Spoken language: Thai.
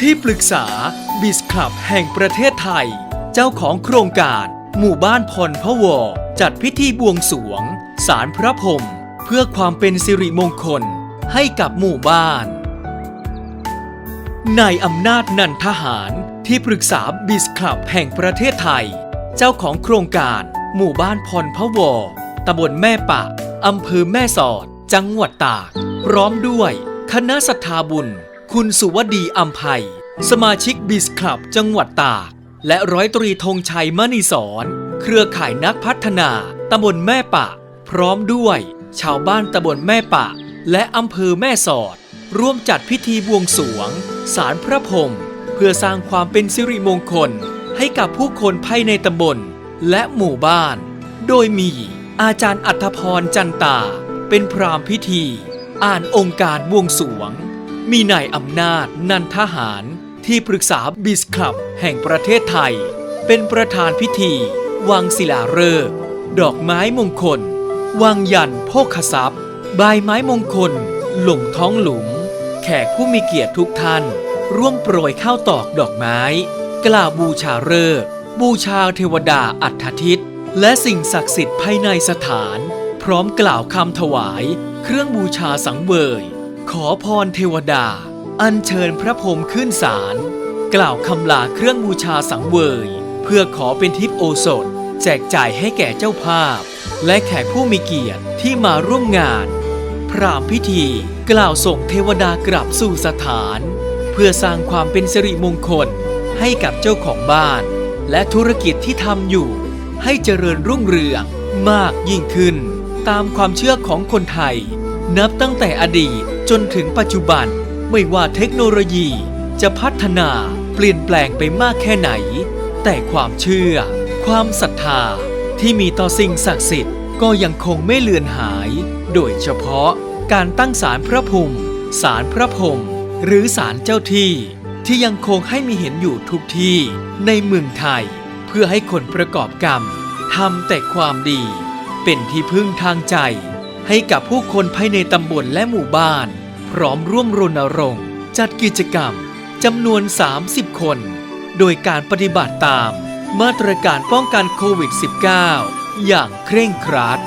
ที่ปรึกษาบิสคลับแห่งประเทศไทย เจ้าของโครงการ หมู่บ้านพรพวจัดพิธีบวงสรวง สารพระพรมเพื่อความเป็นสิริมงคลให้กับหมู่บ้านนายอำนาจนันทหารที่ปรึกษาบิสคลับแห่งประเทศไทย เจ้าของโครงการ หมู่บ้านพรพวตำบลแม่ปะอำเภอแม่สอด จังหวัดตาก พร้อมด้วย คณะศรัทธาบุญ คุณสุวดีอัมภัย สมาชิกบิสคลับจังหวัดตาก และร้อยตรีธงชัยมณีสอนเครือข่ายนักพัฒนาตำบลแม่ปะ พร้อมด้วย ชาวบ้านตำบลแม่ปะ และอำเภอแม่สอด ร่วมจัดพิธีบวงสวง สารพระพรมเพื่อสร้างความเป็นสิริมงคล ให้กับผู้คนภายในตำบล และหมู่บ้าน โดยมีอาจารย์อัธพรจันตา เป็นพรามพิธี อ่านองค์การบวงสวง มีนายอำนาจนันทหารที่ปรึกษาบิสคลับแห่งประเทศไทย เป็นประธานพิธี วางศิลาฤกษ์ดอกไม้มงคล วางยันโภคทรัพย์ใบไม้มงคล หลงท้องหลุม แขกผู้มีเกียรติทุกท่าน ร่วมโปรยข้าวตอกดอกไม้ กล่าวบูชาฤกษ์บูชาเทวดาอัฏฐทิตและสิ่งศักดิ์สิทธิ์ภายในสถาน พร้อมกล่าวคำถวาย เครื่องบูชาสังเวย ขอพรเทวดา อัญเชิญพระพรหมขึ้นศาลกล่าวคำลาเครื่องบูชาสังเวย เพื่อขอเป็นทิพโอสถ แจกจ่ายให้แก่เจ้าภาพ และแขกผู้มีเกียรติที่มาร่วมงาน พรามพิธีกล่าวส่งเทวดากลับสู่สถาน เพื่อสร้างความเป็นสิริมงคลให้กับเจ้าของบ้าน และธุรกิจที่ทำอยู่ ให้เจริญรุ่งเรืองมากยิ่งขึ้น ตามความเชื่อของคนไทย นับตั้งแต่อดีตจนถึงปัจจุบันไม่ว่าเทคโนโลยีจะพัฒนาเปลี่ยนแปลงไปมากแค่ไหน แต่ความเชื่อ ความศรัทธาที่มีต่อสิ่งศักดิ์สิทธิ์ก็ยังคงไม่เลือนหาย โดยเฉพาะการตั้งศาลพระภูมิศาลพระพรมหรือศาลเจ้าที่ ที่ยังคงให้มีเห็นอยู่ทุกที่ในเมืองไทย เพื่อให้คนประกอบกรรมทำแต่ความดี เป็นที่พึ่งทางใจ ให้กับผู้คนภายในตำบลและหมู่บ้าน พร้อมร่วมรณรงค์ จัดกิจกรรมจำนวน 30 คน โดยการปฏิบัติตาม มาตรการป้องกันโควิด -19 อย่างเคร่งครัด